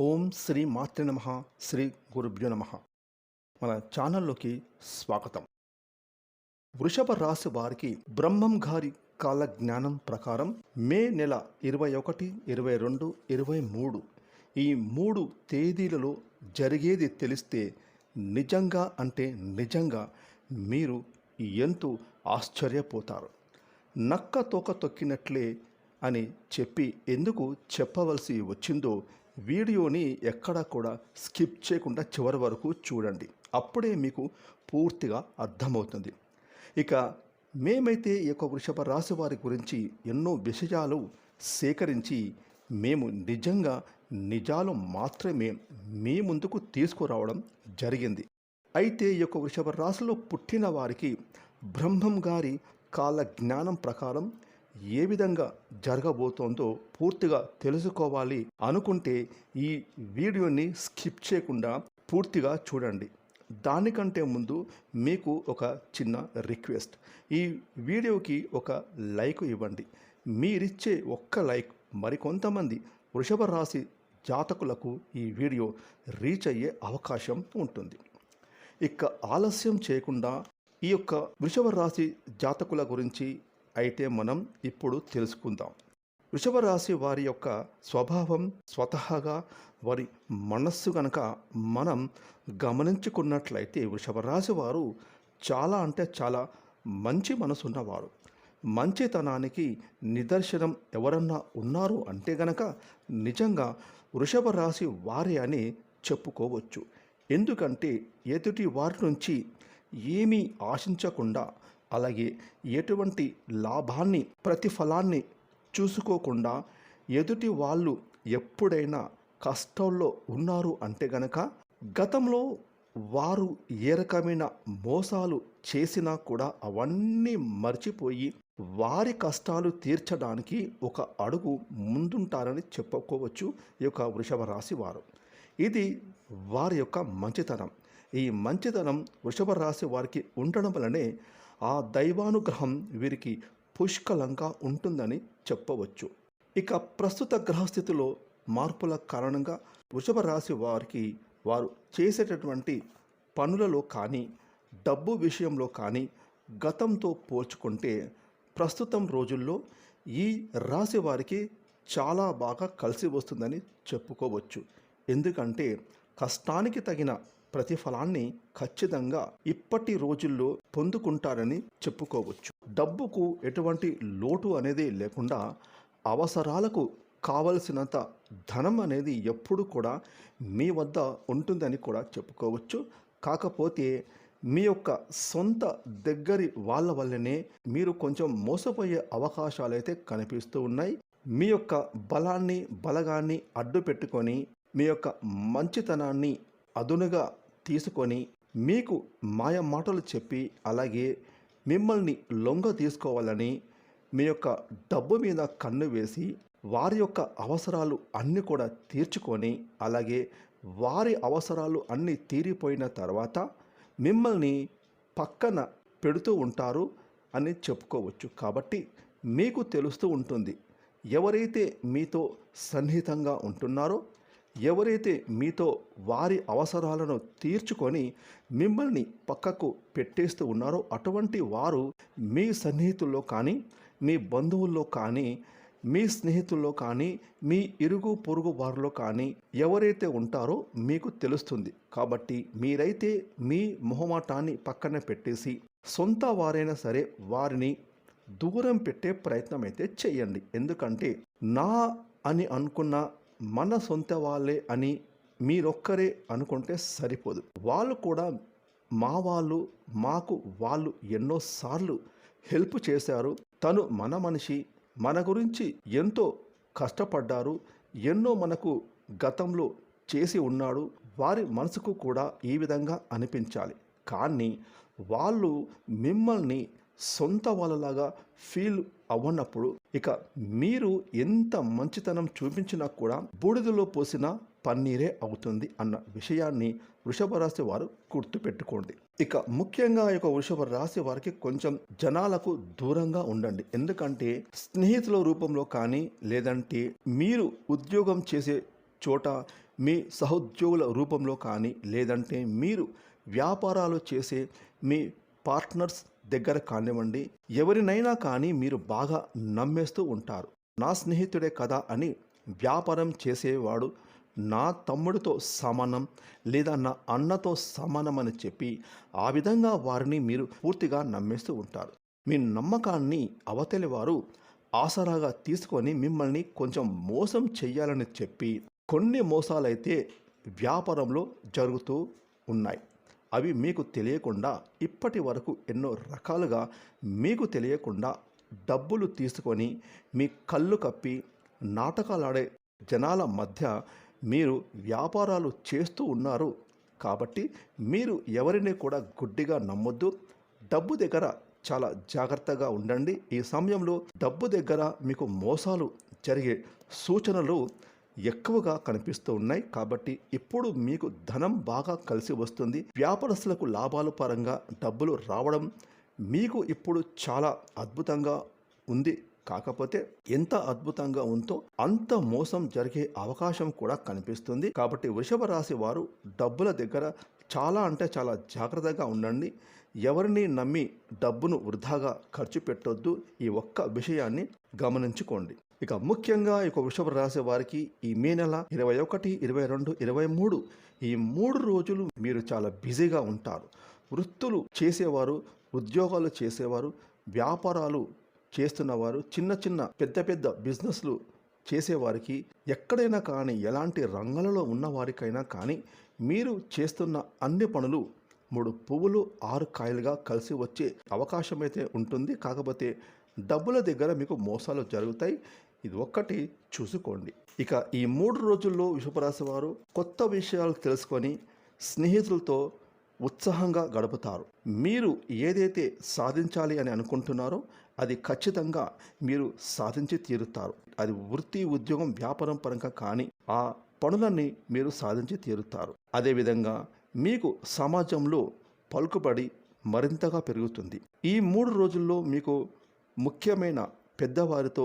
ఓం శ్రీ మాతృ నమ శ్రీ గురుభ్యో నమ. మన ఛానల్లోకి స్వాగతం. వృషభ రాశి వారికి బ్రహ్మం గారి కాల జ్ఞానం ప్రకారం మే నెల ఇరవై ఒకటి ఇరవై రెండు ఇరవై మూడు ఈ మూడు తేదీలలో జరిగేది తెలిస్తే నిజంగా అంటే నిజంగా మీరు ఎంతో ఆశ్చర్యపోతారు. నక్క తోక తొక్కినట్లే అని చెప్పి ఎందుకు చెప్పవలసి వచ్చిందో వీడియోని ఎక్కడా కూడా స్కిప్ చేయకుండా చివరి వరకు చూడండి. అప్పుడే మీకు పూర్తిగా అర్థమవుతుంది. ఇక మేమైతే ఈ యొక్క వృషభ రాశి వారి గురించి ఎన్నో విషయాలు సేకరించి మేము నిజంగా నిజాలు మాత్రమే మీ ముందుకు తీసుకురావడం జరిగింది. అయితే ఈ యొక్క వృషభ రాశిలో పుట్టిన వారికి బ్రహ్మం గారి కాల జ్ఞానం ప్రకారం ఏ విధంగా జరగబోతోందో పూర్తిగా తెలుసుకోవాలి అనుకుంటే ఈ వీడియోని స్కిప్ చేయకుండా పూర్తిగా చూడండి. దానికంటే ముందు మీకు ఒక చిన్న రిక్వెస్ట్. ఈ వీడియోకి ఒక లైక్ ఇవ్వండి. మీరిచ్చే ఒక్క లైక్ మరికొంతమంది వృషభ రాశి జాతకులకు ఈ వీడియో రీచ్ అయ్యే అవకాశం ఉంటుంది. ఇక ఆలస్యం చేయకుండా ఈ యొక్క వృషభ రాశి జాతకుల గురించి అయితే మనం ఇప్పుడు తెలుసుకుందాం. వృషభ రాశి వారి యొక్క స్వభావం స్వతహాగా వారి మనస్సు గనక మనం గమనించుకున్నట్లయితే వృషభ రాశి వారు చాలా అంటే చాలా మంచి మనసు ఉన్నవారు మంచితనానికి నిదర్శనం ఎవరన్నా ఉన్నారు అంటే గనక నిజంగా వృషభ రాశి వారే అని చెప్పుకోవచ్చు. ఎందుకంటే ఎదుటి వారి నుంచి ఏమీ ఆశించకుండా అలాగే ఎటువంటి లాభాన్ని ప్రతిఫలాన్ని చూసుకోకుండా ఎదుటి వాళ్ళు ఎప్పుడైనా కష్టంలో ఉన్నారు అంటే గనక గతంలో వారు ఏ రకమైన మోసాలు చేసినా కూడా అవన్నీ మర్చిపోయి వారి కష్టాలు తీర్చడానికి ఒక అడుగు ముందుంటారని చెప్పుకోవచ్చు ఈ యొక్క వృషభ రాశి వారు. ఇది వారి యొక్క మంచితనం. ఈ మంచితనం వృషభ రాశి వారికి ఉండడం వలనే ఆ దైవానుగ్రహం వీరికి పుష్కలంగా ఉంటుందని చెప్పవచ్చు. ఇక ప్రస్తుత గ్రహస్థితిలో మార్పుల కారణంగా వృషభ రాశి వారికి వారు చేసేటటువంటి పనులలో కానీ డబ్బు విషయంలో కానీ గతంతో పోల్చుకుంటే ప్రస్తుతం రోజుల్లో ఈ రాశి వారికి చాలా బాగా కలిసి వస్తుందని చెప్పుకోవచ్చు. ఎందుకంటే కష్టానికి తగిన ప్రతిఫలాన్ని ఖచ్చితంగా ఇప్పటి రోజుల్లో పొందుకుంటారని చెప్పుకోవచ్చు. డబ్బుకు ఎటువంటి లోటు అనేది లేకుండా అవసరాలకు కావలసినంత ధనం అనేది ఎప్పుడు కూడా మీ వద్ద ఉంటుందని కూడా చెప్పుకోవచ్చు. కాకపోతే మీ యొక్క సొంత దగ్గరి వాళ్ళ వల్లనే మీరు కొంచెం మోసపోయే అవకాశాలు అయితే కనిపిస్తూ ఉన్నాయి. మీ యొక్క బలాన్ని బలగాన్ని అడ్డు పెట్టుకొని మీ యొక్క మంచితనాన్ని అదునుగా తీసుకొని మీకు మాయ మాటలు చెప్పి అలాగే మిమ్మల్ని లొంగ తీసుకోవాలని మీ యొక్క డబ్బు మీద కన్ను వేసి వారి యొక్క అవసరాలు అన్నీ కూడా తీర్చుకొని అలాగే వారి అవసరాలు అన్నీ తీరిపోయిన తర్వాత మిమ్మల్ని పక్కన పెడుతూ ఉంటారు అని చెప్పుకోవచ్చు. కాబట్టి మీకు తెలుస్తూ ఉంటుంది ఎవరైతే మీతో సన్నిహితంగా ఉంటున్నారో ఎవరైతే మీతో వారి అవసరాలను తీర్చుకొని మిమ్మల్ని పక్కకు పెట్టేస్తూ ఉన్నారో అటువంటి వారు మీ సన్నిహితుల్లో కానీ మీ బంధువుల్లో కానీ మీ స్నేహితుల్లో కానీ మీ ఇరుగు పొరుగు వారిలో కానీ ఎవరైతే ఉంటారో మీకు తెలుస్తుంది. కాబట్టి మీరైతే మీ మొహమాటాన్ని పక్కన పెట్టేసి సొంత వారైనా సరే వారిని దూరం పెట్టే ప్రయత్నం అయితే చేయండి. ఎందుకంటే నా అని అనుకున్న మన సొంత వాళ్ళే అని మీరొక్కరే అనుకుంటే సరిపోదు. వాళ్ళు కూడా మా వాళ్ళు మాకు వాళ్ళు ఎన్నోసార్లు హెల్ప్ చేశారు. తను మన మనిషి మన గురించి ఎంతో కష్టపడ్డారు. ఎన్నో మనకు గతంలో చేసి ఉన్నాడు. వారి మనసుకు కూడా ఈ విధంగా అనిపించాలి. కానీ వాళ్ళు మిమ్మల్ని సొంత వాళ్ళలాగా ఫీల్ అవ్వనప్పుడు ఇక మీరు ఎంత మంచితనం చూపించినా కూడా బూడిదలో పోసిన పన్నీరే అవుతుంది అన్న విషయాన్ని వృషభ రాశి వారు గుర్తుపెట్టుకోండి. ఇక ముఖ్యంగా ఈ యొక్క వృషభ రాశి వారికి కొంచెం జనాలకు దూరంగా ఉండండి. ఎందుకంటే స్నేహితుల రూపంలో కానీ లేదంటే మీరు ఉద్యోగం చేసే చోట మీ సహోద్యోగుల రూపంలో కానీ లేదంటే మీరు వ్యాపారాలు చేసే మీ పార్ట్నర్స్ దగ్గర కానివ్వండి. ఎవరినైనా కానీ మీరు బాగా నమ్మేస్తూ ఉంటారు. నా స్నేహితుడే కదా అని వ్యాపారం చేసేవాడు. నా తమ్ముడితో సమానం లేదా నా అన్నతో సమానం అని చెప్పి ఆ విధంగా వారిని మీరు పూర్తిగా నమ్మేస్తూ ఉంటారు. మీ నమ్మకాన్ని అవతలి వారు ఆసరాగా తీసుకొని మిమ్మల్ని కొంచెం మోసం చెయ్యాలని చెప్పి కొన్ని మోసాలైతే వ్యాపారంలో జరుగుతూ ఉన్నాయి. అవి మీకు తెలియకుండా ఇప్పటి వరకు ఎన్నో రకాలుగా మీకు తెలియకుండా డబ్బులు తీసుకొని మీ కళ్ళు కప్పి నాటకాలాడే జనాల మధ్య మీరు వ్యాపారాలు చేస్తూ ఉన్నారు. కాబట్టి మీరు ఎవరిని కూడా గుడ్డిగా నమ్మొద్దు. డబ్బు దగ్గర చాలా జాగ్రత్తగా ఉండండి. ఈ సమయంలో డబ్బు దగ్గర మీకు మోసాలు జరిగే సూచనలు ఎక్కువగా కనిపిస్తూ ఉన్నాయి. కాబట్టి ఇప్పుడు మీకు ధనం బాగా కలిసి వస్తుంది. వ్యాపారస్తులకు లాభాల పరంగా డబ్బులు రావడం మీకు ఇప్పుడు చాలా అద్భుతంగా ఉంది. కాకపోతే ఎంత అద్భుతంగా ఉందో అంత మోసం జరిగే అవకాశం కూడా కనిపిస్తుంది. కాబట్టి వృషభ రాశి వారు డబ్బుల దగ్గర చాలా అంటే చాలా జాగ్రత్తగా ఉండండి. ఎవరిని నమ్మి డబ్బును వృధాగా ఖర్చు పెట్టొద్దు ఈ ఒక్క విషయాన్ని గమనించుకోండి. ఇక ముఖ్యంగా ఇక వృషభ రాశి వారికి ఈ మే నెల ఇరవై ఒకటి ఇరవై రెండు ఇరవై మూడు ఈ మూడు రోజులు మీరు చాలా బిజీగా ఉంటారు. వృత్తులు చేసేవారు ఉద్యోగాలు చేసేవారు వ్యాపారాలు చేస్తున్నవారు చిన్న చిన్న పెద్ద పెద్ద బిజినెస్లు చేసేవారికి ఎక్కడైనా కానీ ఎలాంటి రంగాలలో ఉన్నవారికైనా కానీ మీరు చేస్తున్న అన్ని పనులు మూడు పువ్వులు ఆరు కాయలుగా కలిసి వచ్చే అవకాశం అయితే ఉంటుంది. కాకపోతే డబ్బుల దగ్గర మీకు మోసాలు జరుగుతాయి. ఇది ఒక్కటి చూసుకోండి. ఇక ఈ మూడు రోజుల్లో విషపరాశి వారు కొత్త విషయాలు తెలుసుకొని స్నేహితులతో ఉత్సాహంగా గడుపుతారు. మీరు ఏదైతే సాధించాలి అని అనుకుంటున్నారో అది ఖచ్చితంగా మీరు సాధించి తీరుతారు. అది వృత్తి ఉద్యోగం వ్యాపారం పరంగా కానీ ఆ పనులన్నీ మీరు సాధించి తీరుతారు. అదేవిధంగా మీకు సమాజంలో పలుకుబడి మరింతగా పెరుగుతుంది. ఈ మూడు రోజుల్లో మీకు ముఖ్యమైన పెద్దవారితో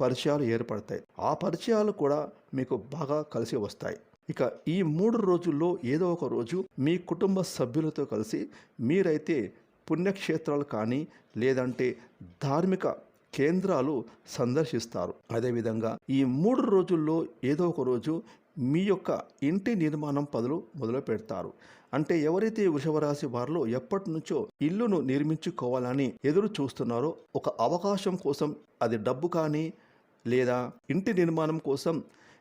పరిచయాలు ఏర్పడతాయి. ఆ పరిచయాలు కూడా మీకు బాగా కలిసి వస్తాయి. ఇక ఈ మూడు రోజుల్లో ఏదో ఒక రోజు మీ కుటుంబ సభ్యులతో కలిసి మీరైతే పుణ్యక్షేత్రాలు కానీ లేదంటే ధార్మిక కేంద్రాలు సందర్శిస్తారు. అదేవిధంగా ఈ మూడు రోజుల్లో ఏదో ఒక రోజు మీ యొక్క ఇంటి నిర్మాణం పనులు మొదలు పెడతారు. అంటే ఎవరైతే వృషభరాశి వారిలో ఎప్పటి నుంచో ఇల్లును నిర్మించుకోవాలని ఎదురు చూస్తున్నారో ఒక అవకాశం కోసం అది డబ్బు కానీ లేదా ఇంటి నిర్మాణం కోసం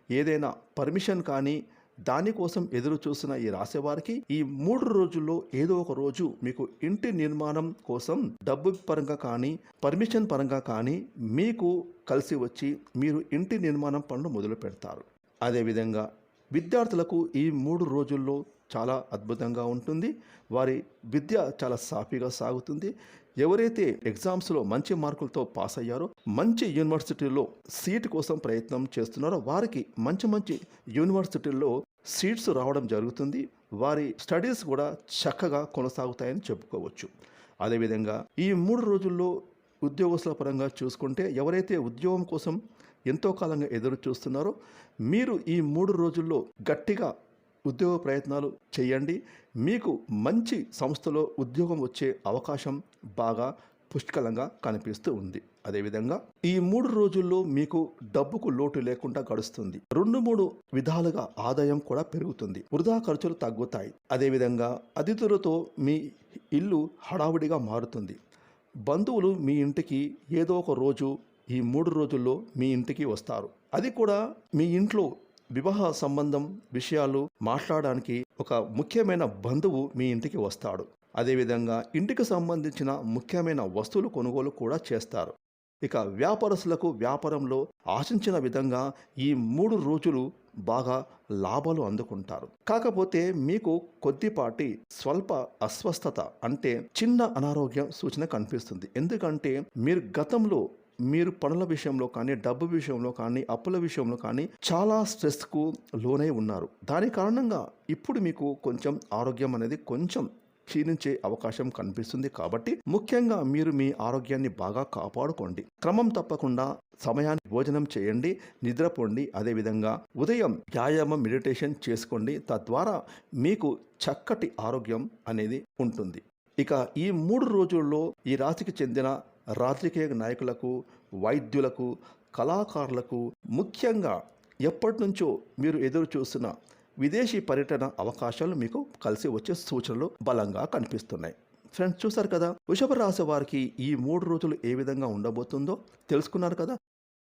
ఏదైనా పర్మిషన్ కానీ దానికోసం ఎదురు చూసిన ఈ రాసేవారికి ఈ మూడు రోజుల్లో ఏదో ఒక రోజు మీకు ఇంటి నిర్మాణం కోసం డబ్బు పరంగా కానీ పర్మిషన్ పరంగా కానీ మీకు కలిసి వచ్చి మీరు ఇంటి నిర్మాణం పనులు మొదలు పెడతారు. అదేవిధంగా విద్యార్థులకు ఈ మూడు రోజుల్లో చాలా అద్భుతంగా ఉంటుంది. వారి విద్య చాలా సాఫీగా సాగుతుంది. ఎవరైతే ఎగ్జామ్స్లో మంచి మార్కులతో పాస్ అయ్యారో మంచి యూనివర్సిటీల్లో సీట్ కోసం ప్రయత్నం చేస్తున్నారో వారికి మంచి మంచి యూనివర్సిటీల్లో సీట్స్ రావడం జరుగుతుంది. వారి స్టడీస్ కూడా చక్కగా కొనసాగుతాయని చెప్పుకోవచ్చు. అదేవిధంగా ఈ మూడు రోజుల్లో ఉద్యోగస్తుల పరంగా చూసుకుంటే ఎవరైతే ఉద్యోగం కోసం ఎంతో కాలంగా ఎదురు చూస్తున్నారో మీరు ఈ మూడు రోజుల్లో గట్టిగా ఉద్యోగ ప్రయత్నాలు చేయండి. మీకు మంచి సంస్థలో ఉద్యోగం వచ్చే అవకాశం బాగా పుష్కలంగా కనిపిస్తూ ఉంది. అదేవిధంగా ఈ మూడు రోజుల్లో మీకు డబ్బుకు లోటు లేకుండా గడుస్తుంది. రెండు మూడు విధాలుగా ఆదాయం కూడా పెరుగుతుంది. వృధా ఖర్చులు తగ్గుతాయి. అదేవిధంగా అతిథులతో మీ ఇల్లు హడావుడిగా మారుతుంది. బంధువులు మీ ఇంటికి ఏదో ఒక రోజు ఈ మూడు రోజుల్లో మీ ఇంటికి వస్తారు. అది కూడా మీ ఇంట్లో వివాహ సంబంధం విషయాలు మాట్లాడడానికి ఒక ముఖ్యమైన బంధువు మీ ఇంటికి వస్తాడు. అదేవిధంగా ఇంటికి సంబంధించిన ముఖ్యమైన వస్తువులు కొనుగోలు కూడా చేస్తారు. ఇక వ్యాపారస్తులకు వ్యాపారంలో ఆశించిన విధంగా ఈ మూడు రోజులు బాగా లాభాలు అందుకుంటారు. కాకపోతే మీకు కొద్దిపాటి స్వల్ప అస్వస్థత అంటే చిన్న అనారోగ్యం సూచన కనిపిస్తుంది. ఎందుకంటే మీరు గతంలో మీరు పనుల విషయంలో కానీ డబ్బు విషయంలో కానీ అప్పుల విషయంలో కానీ చాలా స్ట్రెస్కు లోనై ఉన్నారు. దాని కారణంగా ఇప్పుడు మీకు కొంచెం ఆరోగ్యం అనేది కొంచెం క్షీణించే అవకాశం కనిపిస్తుంది కాబట్టి ముఖ్యంగా మీరు మీ ఆరోగ్యాన్ని బాగా కాపాడుకోండి. క్రమం తప్పకుండా సమయాన్ని భోజనం చేయండి నిద్రపోండి అదేవిధంగా ఉదయం వ్యాయామం మెడిటేషన్ చేసుకోండి. తద్వారా మీకు చక్కటి ఆరోగ్యం అనేది ఉంటుంది. ఇక ఈ మూడు రోజుల్లో ఈ రాశికి చెందిన రాజకీయ నాయకులకు వైద్యులకు కళాకారులకు ముఖ్యంగా ఎప్పటి నుంచో మీరు ఎదురు చూస్తున్న విదేశీ పర్యటన అవకాశాలు మీకు కలిసి వచ్చే సూచనలు బలంగా కనిపిస్తున్నాయి. ఫ్రెండ్స్ చూసారు కదా? వృషభ రాశి వారికి ఈ మూడు రోజులు ఏ విధంగా ఉండబోతుందో తెలుసుకున్నారు కదా?